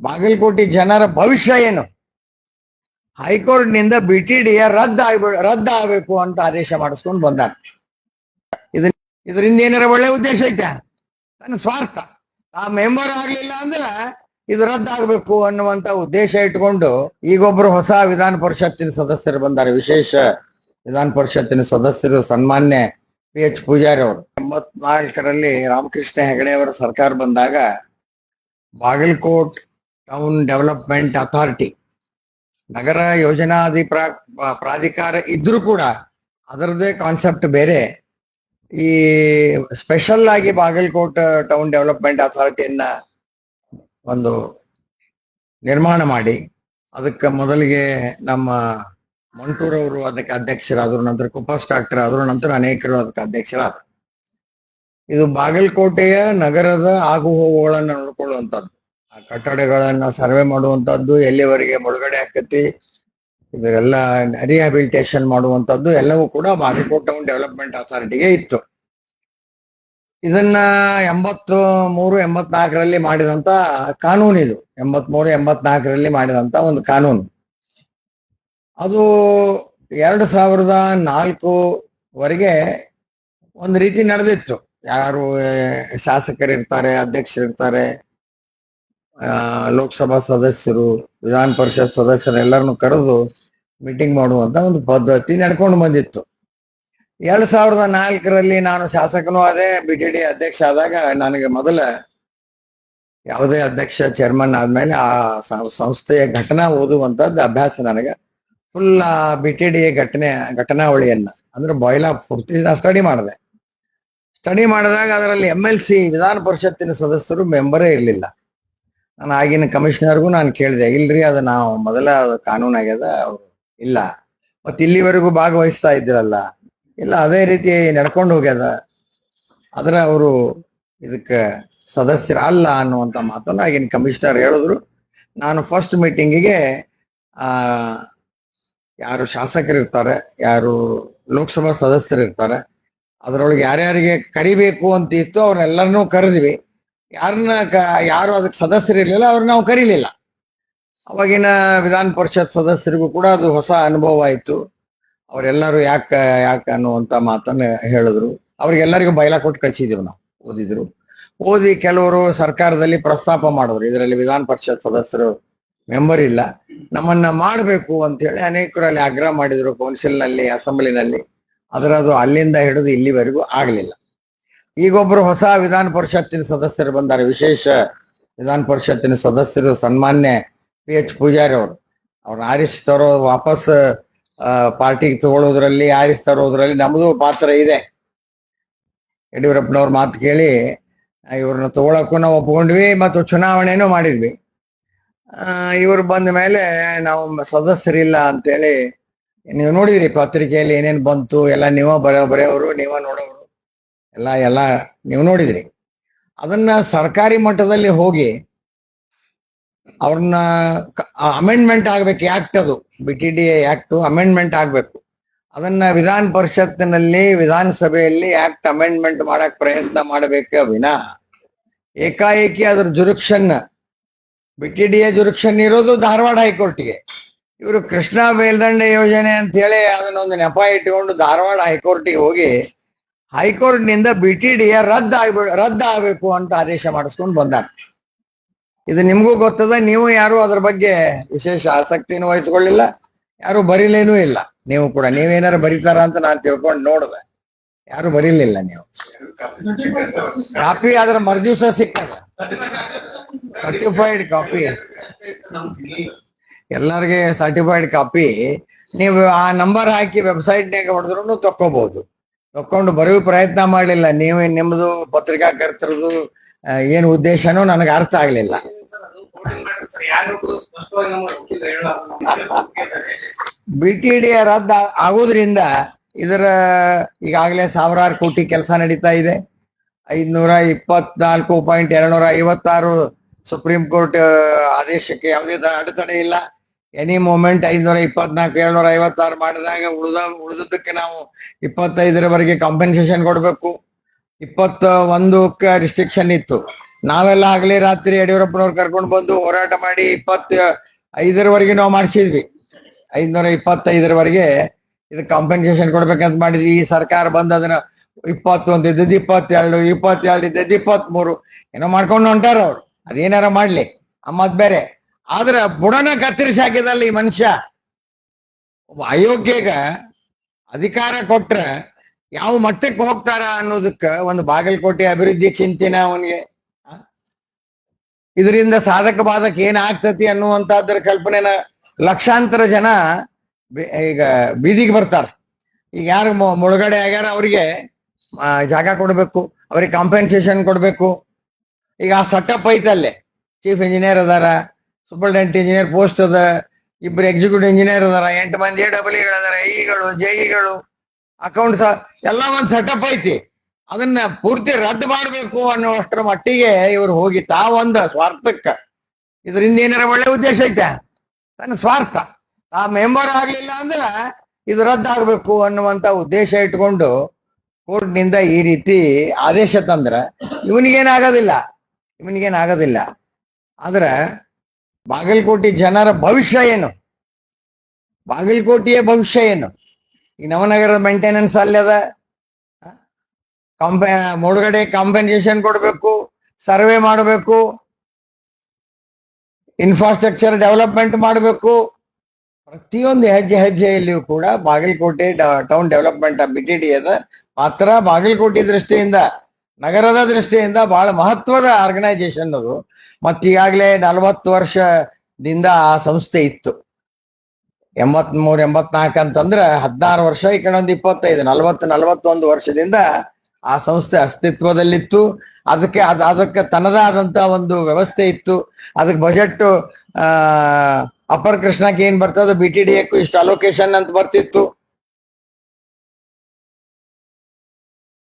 ಬಾಗಲಕೋಟೆ ಜನರ ಭವಿಷ್ಯ ಏನು? ಹೈಕೋರ್ಟ್ನಿಂದ ಬಿ ಟಿ ಡಿ ರದ್ದು ಆಗ್ಬಿ, ರದ್ದು ಆಗ್ಬೇಕು ಅಂತ ಆದೇಶ ಮಾಡಿಸ್ಕೊಂಡು ಬಂದಾರ ಇದರಿಂದ ಏನಾರ ಒಳ್ಳೆ ಉದ್ದೇಶ ಐತೆ? ತನ್ನ ಸ್ವಾರ್ಥ. ಆ ಮೆಂಬರ್ ಆಗ್ಲಿಲ್ಲ ಅಂದ್ರೆ ಇದು ರದ್ದಾಗಬೇಕು ಅನ್ನುವಂತ ಉದ್ದೇಶ ಇಟ್ಕೊಂಡು ಈಗೊಬ್ರು ಹೊಸ ವಿಧಾನ ಪರಿಷತ್ತಿನ ಸದಸ್ಯರು ಬಂದಾರೆ. ವಿಶೇಷ ವಿಧಾನ ಪರಿಷತ್ತಿನ ಸದಸ್ಯರು ಸನ್ಮಾನ್ಯ ಪಿ ಎಚ್ ಪೂಜಾರಿ ಅವರು. ಎಂಬತ್ನಾಲ್ಕರಲ್ಲಿ ರಾಮಕೃಷ್ಣ ಹೆಗಡೆ ಅವರ ಸರ್ಕಾರ ಬಂದಾಗ ಬಾಗಲಕೋಟ್ ಟೌನ್ ಡೆವಲಪ್ಮೆಂಟ್ ಅಥಾರಿಟಿ ನಗರ ಯೋಜನಾಧಿಪ್ರಾ ಪ್ರಾಧಿಕಾರ ಇದ್ರೂ ಕೂಡ ಅದರದೇ ಕಾನ್ಸೆಪ್ಟ್ ಬೇರೆ. ಈ ಸ್ಪೆಷಲ್ ಆಗಿ ಬಾಗಲಕೋಟೆ ಟೌನ್ ಡೆವಲಪ್ಮೆಂಟ್ ಅಥಾರಿಟಿಯನ್ನ ಒಂದು ನಿರ್ಮಾಣ ಮಾಡಿ, ಅದಕ್ಕೆ ಮೊದಲಿಗೆ ನಮ್ಮ ಮಂಟೂರವರು ಅದಕ್ಕೆ ಅಧ್ಯಕ್ಷರಾದ್ರು, ನಂತರ ಕುಪಾಸ್ ಡಾಕ್ಟರ್ ಆದ್ರು ನಂತರ ಅನೇಕರು ಅದಕ್ಕೆ ಅಧ್ಯಕ್ಷರಾದ್ರು. ಇದು ಬಾಗಲಕೋಟೆಯ ನಗರದ ಆಗುಹೋಗುಗಳನ್ನು ನೋಡಿಕೊಳ್ಳುವಂಥದ್ದು. ಕಟ್ಟಡಗಳನ್ನ ಸರ್ವೆ ಮಾಡುವಂತದ್ದು ಎಲ್ಲಿವರೆಗೆ ಮುಳುಗಡೆ ಆಕತಿ ಇದರೆಲ್ಲ ರಿಹ್ಯಾಬಿಲಿಟೇಷನ್ ಮಾಡುವಂತದ್ದು ಎಲ್ಲವೂ ಕೂಡ ಬಾಗಲಕೋಟ್ ಟೌನ್ ಡೆವಲಪ್ಮೆಂಟ್ ಅಥಾರಿಟಿಗೆ ಇತ್ತು. ಇದನ್ನ ಎಂಬತ್ತು ಮೂರು ಎಂಬತ್ನಾಲ್ಕರಲ್ಲಿ ಮಾಡಿದಂತ ಕಾನೂನು ಇದು. ಎಂಬತ್ ಮೂರು ಎಂಬತ್ನಾಲ್ಕರಲ್ಲಿ ಮಾಡಿದಂತ ಒಂದು ಕಾನೂನು. ಅದು ಎರಡು ಸಾವಿರದ ನಾಲ್ಕುವರೆಗೆ ಒಂದು ರೀತಿ ನಡೆದಿತ್ತು. ಯಾರು ಶಾಸಕರಿರ್ತಾರೆ, ಅಧ್ಯಕ್ಷರಿರ್ತಾರೆ ಲೋಕಸಭಾ ಸದಸ್ಯರು, ವಿಧಾನ ಪರಿಷತ್ ಸದಸ್ಯರೆಲ್ಲರನ್ನು ಕರೆದು ಮೀಟಿಂಗ್ ಮಾಡುವಂತ ಒಂದು ಪದ್ಧತಿ ನಡ್ಕೊಂಡು ಬಂದಿತ್ತು. ಎರಡ್ ಸಾವಿರದ ನಾಲ್ಕರಲ್ಲಿ ನಾನು ಶಾಸಕನೂ ಅದೇ ಬಿ ಟಿ ಡಿ ಅಧ್ಯಕ್ಷ ಆದಾಗ ನನಗೆ ಮೊದಲ ಯಾವುದೇ ಅಧ್ಯಕ್ಷ ಚೇರ್ಮನ್ ಆದ್ಮೇಲೆ ಆ ಸಂಸ್ಥೆಯ ಘಟನಾ ಓದುವಂತದ್ದು ಅಭ್ಯಾಸ ನನಗೆ. ಫುಲ್ ಬಿ ಟಿ ಡಿ ಘಟನೆ, ಘಟನಾವಳಿಯನ್ನ, ಅಂದ್ರೆ ಬಾಯ್ಲಾ ಪೂರ್ತಿ ನಾ ಸ್ಟಡಿ ಮಾಡಿದೆ. ಸ್ಟಡಿ ಮಾಡಿದಾಗ ಅದರಲ್ಲಿ ಎಂ ಎಲ್ ಸಿ ವಿಧಾನ ಪರಿಷತ್ತಿನ ಸದಸ್ಯರು ಮೆಂಬರೇ ಇರಲಿಲ್ಲ. ನಾನು ಆಗಿನ ಕಮಿಷನರ್ಗೂ ನಾನು ಕೇಳಿದೆ, ಇಲ್ರಿ ಅದು ನಾವು ಮೊದಲ ಅದು ಕಾನೂನು ಆಗ್ಯದ, ಅವ್ರು ಇಲ್ಲ. ಮತ್ತೆ ಇಲ್ಲಿವರೆಗೂ ಭಾಗವಹಿಸ್ತಾ ಇದ್ರಲ್ಲ, ಇಲ್ಲ ಅದೇ ರೀತಿ ನಡ್ಕೊಂಡು ಹೋಗ್ಯದ. ಆದ್ರೆ ಅವರು ಇದಕ್ಕೆ ಸದಸ್ಯರ ಅಲ್ಲ ಅನ್ನುವಂತ ಮಾತನ್ನು ಆಗಿನ ಕಮಿಷನರ್ ಹೇಳಿದ್ರು. ನಾನು ಫಸ್ಟ್ ಮೀಟಿಂಗಿಗೆ ಆ, ಯಾರು ಶಾಸಕರು ಇರ್ತಾರೆ, ಯಾರು ಲೋಕಸಭಾ ಸದಸ್ಯರು ಇರ್ತಾರೆ, ಅದರೊಳಗೆ ಯಾರ್ಯಾರಿಗೆ ಕರಿಬೇಕು ಅಂತ ಇತ್ತು, ಅವ್ರನ್ನೆಲ್ಲರನ್ನೂ ಕರೆದ್ವಿ. ಯಾರನ್ನ ಯಾರು ಅದಕ್ಕೆ ಸದಸ್ಯರಿರ್ಲಿಲ್ಲ ಅವ್ರನ್ನ ನಾವು ಕರೀಲಿಲ್ಲ. ಅವಾಗಿನ ವಿಧಾನ ಪರಿಷತ್ ಸದಸ್ಯರಿಗೂ ಕೂಡ ಅದು ಹೊಸ ಅನುಭವ ಆಯ್ತು. ಅವರೆಲ್ಲರೂ ಯಾಕ ಯಾಕ ಅನ್ನುವಂತ ಮಾತನ್ನ ಹೇಳಿದ್ರು. ಅವ್ರಿಗೆಲ್ಲರಿಗೂ ಬಯಲ ಕೊಟ್ಟು ಕಳ್ಸಿದೀವಿ ನಾವು, ಓದಿದ್ರು. ಓದಿ ಕೆಲವರು ಸರ್ಕಾರದಲ್ಲಿ ಪ್ರಸ್ತಾಪ ಮಾಡಿದ್ರು. ಇದರಲ್ಲಿ ವಿಧಾನ ಪರಿಷತ್ ಸದಸ್ಯರು ಮೆಂಬರ್ ಇಲ್ಲ. ನಮ್ಮನ್ನ ಮಾಡಬೇಕು ಅಂತ ಹೇಳಿ ಅನೇಕರಲ್ಲಿ ಆಗ್ರಹ ಮಾಡಿದ್ರು ಕೌನ್ಸಿಲ್ನಲ್ಲಿ ಅಸೆಂಬ್ಲಿನಲ್ಲಿ ಅದರದು ಅದು ಅಲ್ಲಿಂದ ಹಿಡಿದು ಇಲ್ಲಿವರೆಗೂ ಆಗ್ಲಿಲ್ಲ. ಈಗೊಬ್ರು ಹೊಸ ವಿಧಾನ ಪರಿಷತ್ತಿನ ಸದಸ್ಯರು ಬಂದಾರೆ, ವಿಶೇಷ ವಿಧಾನ ಪರಿಷತ್ತಿನ ಸದಸ್ಯರು ಸನ್ಮಾನ್ಯ ಪಿ ಎಚ್ ಪೂಜಾರಿ ಅವರು. ಅವ್ರನ್ನ ಆರಿಸ್ತರೋ ವಾಪಸ್ ಪಾರ್ಟಿಗೆ ತಗೊಳ್ಳೋದ್ರಲ್ಲಿ ಆರಿಸಿ ತರೋದ್ರಲ್ಲಿ ನಮ್ಮದು ಪಾತ್ರ ಇದೆ. ಯಡಿಯೂರಪ್ಪನವ್ರ ಮಾತು ಕೇಳಿ ಇವ್ರನ್ನ ತಗೊಳಕ್ಕೂ ನಾವು ಒಪ್ಕೊಂಡ್ವಿ ಮತ್ತು ಚುನಾವಣೆನೂ ಮಾಡಿದ್ವಿ. ಇವ್ರು ಬಂದ ಮೇಲೆ ನಾವು ಸದಸ್ಯರಿಲ್ಲ ಅಂತೇಳಿ, ನೀವು ನೋಡಿದ್ರಿ ಪತ್ರಿಕೆಯಲ್ಲಿ ಏನೇನು ಬಂತು, ಎಲ್ಲ ನೀವ ಬರೋ, ಬರೆಯವರು, ನೀವ ನೋಡೋರು ಎಲ್ಲ ಎಲ್ಲ ನೀವು ನೋಡಿದ್ರಿ. ಅದನ್ನ ಸರ್ಕಾರಿ ಮಟ್ಟದಲ್ಲಿ ಹೋಗಿ ಅವ್ರನ್ನ ಅಮೆಂಡ್ಮೆಂಟ್ ಆಗ್ಬೇಕು ಆಕ್ಟ್ ಅದು B T D act amendment ಆಗ್ಬೇಕು. ಅದನ್ನ ವಿಧಾನ ಪರಿಷತ್ತಿನಲ್ಲಿ, ವಿಧಾನಸಭೆಯಲ್ಲಿ ಆಕ್ಟ್ ಅಮೆಂಡ್ಮೆಂಟ್ ಮಾಡಕ್ ಪ್ರಯತ್ನ ಮಾಡಬೇಕ ವಿನಾ. ಏಕಾಏಕಿ ಅದ್ರ jurisdiction B T D jurisdiction ಇರೋದು ಧಾರವಾಡ ಹೈಕೋರ್ಟ್ಗೆ. ಇವರು ಕೃಷ್ಣಾ ಮೇಲ್ದಂಡೆ ಯೋಜನೆ ಅಂತ ಹೇಳಿ ಅದನ್ನ ಒಂದು ನೆಪ ಇಟ್ಕೊಂಡು ಧಾರವಾಡ ಹೈಕೋರ್ಟ್ಗೆ ಹೋಗಿ ಹೈಕೋರ್ಟ್ನಿಂದ ಬಿ ಟಿ ಡಿ ರದ್ದು ಆಗ್ಬಿ, ರದ್ದು ಆಗ್ಬೇಕು ಅಂತ ಆದೇಶ ಮಾಡಿಸ್ಕೊಂಡು ಬಂದಾರ ಇದು ನಿಮಗೂ ಗೊತ್ತದ, ನೀವು ಯಾರು ಅದ್ರ ಬಗ್ಗೆ ವಿಶೇಷ ಆಸಕ್ತಿನ ವಹಿಸ್ಕೊಳ್ಳಿಲ್ಲ, ಯಾರು ಬರೀಲೇನೂ ಇಲ್ಲ. ನೀವು ಕೂಡ, ನೀವೇನಾರು ಬರೀತಾರ ಅಂತ ನಾನು ತಿಳ್ಕೊಂಡು ನೋಡಿದೆ. ಯಾರು ಬರೀಲಿಲ್ಲ ನೀವು. ಕಾಪಿ ಆದ್ರೆ ಮರ್ದಿವ್ಸ ಸಿಕ್ಕಲ್ಲ ಸರ್ಟಿಫೈಡ್ ಕಾಪಿ ಎಲ್ಲರಿಗೆ ಸರ್ಟಿಫೈಡ್ ಕಾಪಿ ನೀವು ಆ ನಂಬರ್ ಹಾಕಿ ವೆಬ್ಸೈಟ್ನಾಗ ಹೊಡೆದ್ರು ತಕ್ಕೋಬಹುದು ತಕೊಂಡು ಬರೆಯುವ ಪ್ರಯತ್ನ ಮಾಡಲಿಲ್ಲ. ನೀವೇ ನಿಮ್ಮದು ಪತ್ರಿಕಾ ಕರ್ತರದು ಏನು ಉದ್ದೇಶನೂ ನನಗೆ ಅರ್ಥ ಆಗ್ಲಿಲ್ಲ. ಬಿ ಟಿ ಡಿ ರದ್ದು ಆಗೋದ್ರಿಂದ ಇದರ ಈಗಾಗಲೇ ಸಾವಿರಾರು ಕೋಟಿ ಕೆಲಸ ನಡೀತಾ ಇದೆ. ಐದ್ನೂರ ಇಪ್ಪತ್ನಾಲ್ಕು ಪಾಯಿಂಟ್ ಎರಡ್ನೂರ ಐವತ್ತಾರು ಸುಪ್ರೀಂ ಕೋರ್ಟ್ ಆದೇಶಕ್ಕೆ ಯಾವುದೇ ಅಡೆತಡೆ ಇಲ್ಲ. ಎನಿ ಮೂಮೆಂಟ್ ಐದ್ನೂರ ಇಪ್ಪತ್ನಾಲ್ಕು, ಏಳ್ನೂರ ಐವತ್ತಾರು ಮಾಡಿದಾಗ ಉಳಿದ ಉಳಿದದಕ್ಕೆ ನಾವು ಇಪ್ಪತ್ತೈದರವರೆಗೆ ಕಾಂಪೆನ್ಸೇಷನ್ ಕೊಡಬೇಕು. ಇಪ್ಪತ್ತ ಒಂದಕ್ಕೆ ರಿಸ್ಟ್ರಿಕ್ಷನ್ ಇತ್ತು. ನಾವೆಲ್ಲ ಆಗಲಿ ರಾತ್ರಿ ಯಡಿಯೂರಪ್ಪನವ್ರು ಕರ್ಕೊಂಡು ಬಂದು ಹೋರಾಟ ಮಾಡಿ ಇಪ್ಪತ್ತ ಐದರವರೆಗೆ ನಾವು ಮಾಡಿಸಿದ್ವಿ. ಐದ್ನೂರ ಇಪ್ಪತ್ತೈದರವರೆಗೆ ಇದು ಕಾಂಪೆನ್ಸೇಷನ್ ಕೊಡ್ಬೇಕಂತ ಮಾಡಿದ್ವಿ. ಈ ಸರ್ಕಾರ ಬಂದು ಅದನ್ನ ಇಪ್ಪತ್ತೊಂದು ಇದ್ದದ್ದು ಇಪ್ಪತ್ತೆರಡು ಇಪ್ಪತ್ತೆರಡು ಇದ್ದದ್ದು ಇಪ್ಪತ್ಮೂರು ಏನೋ ಮಾಡ್ಕೊಂಡು ಹೊಂಟಾರ ಅವ್ರು ಅದೇನಾರ ಮಾಡ್ಲಿ. ಅಮ್ಮದ್ ಬೇರೆ. ಆದ್ರ ಬುಡನ ಕತ್ತರಿಸಿ ಹಾಕಿದಲ್ಲ ಈ ಮನುಷ್ಯ ಒಬ್ಬ ಅಯೋಗ್ಯಗ ಅಧಿಕಾರ ಕೊಟ್ರೆ ಯಾವ ಮಟ್ಟಕ್ಕೆ ಹೋಗ್ತಾರ ಅನ್ನೋದಕ್ಕ ಒಂದು ಬಾಗಲಕೋಟೆ ಅಭಿವೃದ್ಧಿ ಚಿಂತಿನ ಅವನಿಗೆ ಇದರಿಂದ ಸಾಧಕ ಬಾಧಕ ಏನ್ ಆಗ್ತತಿ ಅನ್ನುವಂತಹದ್ರ ಕಲ್ಪನೆನ ಲಕ್ಷಾಂತರ ಜನ ಈಗ ಬೀದಿಗೆ ಬರ್ತಾರ. ಈಗ ಯಾರು ಮುಳುಗಡೆ ಆಗ್ಯಾರ ಅವರಿಗೆ ಜಾಗ ಕೊಡ್ಬೇಕು, ಅವ್ರಿಗೆ ಕಾಂಪೆನ್ಸೇಷನ್ ಕೊಡ್ಬೇಕು. ಈಗ ಆ ಸೆಟಪ್ ಐತಲ್ಲೇ. ಚೀಫ್ ಇಂಜಿನಿಯರ್ ಅದಾರ ಸೂಪರ್ಡೆಂಟ್ ಇಂಜಿನಿಯರ್ ಪೋಸ್ಟ್ ಅದ, ಇಬ್ರು ಎಕ್ಸಿಕ್ಯೂಟಿವ್ ಇಂಜಿನಿಯರ್ ಅದಾರ, ಎಂಟು ಮಂದಿ ಎ ಡಬಲ್ ಅದಾರ ಐಗಳು ಜೈಗಳು ಅಕೌಂಟ್ಸ್ ಎಲ್ಲ ಒಂದು ಸೆಟಪ್ ಐತಿ. ಅದನ್ನ ಪೂರ್ತಿ ರದ್ದು ಮಾಡಬೇಕು ಅನ್ನುವಷ್ಟರ ಮಟ್ಟಿಗೆ ಇವರು ಹೋಗಿ ತಾವೊಂದ ಸ್ವಾರ್ಥಕ್ಕ. ಇದರಿಂದ ಏನಾರ ಒಳ್ಳೆ ಉದ್ದೇಶ ಐತೆ? ತನ್ನ ಸ್ವಾರ್ಥ. ಆ ಮೆಂಬರ್ ಆಗ್ಲಿಲ್ಲ ಅಂದ್ರೆ ಇದು ರದ್ದಾಗಬೇಕು ಅನ್ನುವಂತ ಉದ್ದೇಶ ಇಟ್ಕೊಂಡು ಕೋರ್ಟ್ನಿಂದ ಈ ರೀತಿ ಆದೇಶ ತಂದ್ರ ಇವನಿಗೇನಾಗೋದಿಲ್ಲ ಇವನಿಗೇನಾಗೋದಿಲ್ಲ ಆದ್ರ ಬಾಗಲಕೋಟೆ ಜನರ ಭವಿಷ್ಯ ಏನು? ಬಾಗಲಕೋಟೆಯ ಭವಿಷ್ಯ ಏನು? ಈ ನವನಗರದ ಮೇಂಟೆನೆನ್ಸ್ ಅಲ್ಲಿ ಅದ. ಕಾಂಪೆ ಮುಳುಗಡೆ ಕಾಂಪೆನ್ಸೇಷನ್ ಕೊಡಬೇಕು ಸರ್ವೆ ಮಾಡಬೇಕು ಇನ್ಫ್ರಾಸ್ಟ್ರಕ್ಚರ್ ಡೆವಲಪ್ಮೆಂಟ್ ಮಾಡಬೇಕು. ಪ್ರತಿಯೊಂದು ಹೆಜ್ಜೆ ಹೆಜ್ಜೆಯಲ್ಲಿಯೂ ಕೂಡ Bagalkote town development B T D ಅದ. ಮಾತ್ರ ಬಾಗಲಕೋಟೆ ದೃಷ್ಟಿಯಿಂದ ನಗರದ ದೃಷ್ಟಿಯಿಂದ ಬಹಳ ಮಹತ್ವದ ಆರ್ಗನೈಸೇಷನ್ ಅದು. ಮತ್ತೀಗಾಗಲೇ ನಲವತ್ತು ವರ್ಷದಿಂದ ಆ ಸಂಸ್ಥೆ ಇತ್ತು. ಎಂಬತ್ ಮೂರ್ ಎಂಬತ್ನಾಲ್ಕು ಅಂತಂದ್ರೆ ಹದಿನಾರು ವರ್ಷ ಈ ಕಡೆ ಒಂದು ಇಪ್ಪತ್ತೈದು, ನಲವತ್ತು, ನಲವತ್ತೊಂದು ವರ್ಷದಿಂದ ಆ ಸಂಸ್ಥೆ ಅಸ್ತಿತ್ವದಲ್ಲಿತ್ತು. ಅದಕ್ಕೆ ಅದ್, ಅದಕ್ಕೆ ತನ್ನದಾದಂತ ಒಂದು ವ್ಯವಸ್ಥೆ ಇತ್ತು. ಅದಕ್ಕೆ ಬಜೆಟ್ ಅಪರ್ ಕೃಷ್ಣಕ್ಕೆ ಏನ್ ಬರ್ತದೆ? ಬಿ ಟಿ ಡಿ ಇಷ್ಟು ಅಲೋಕೇಶನ್ ಅಂತ ಬರ್ತಿತ್ತು.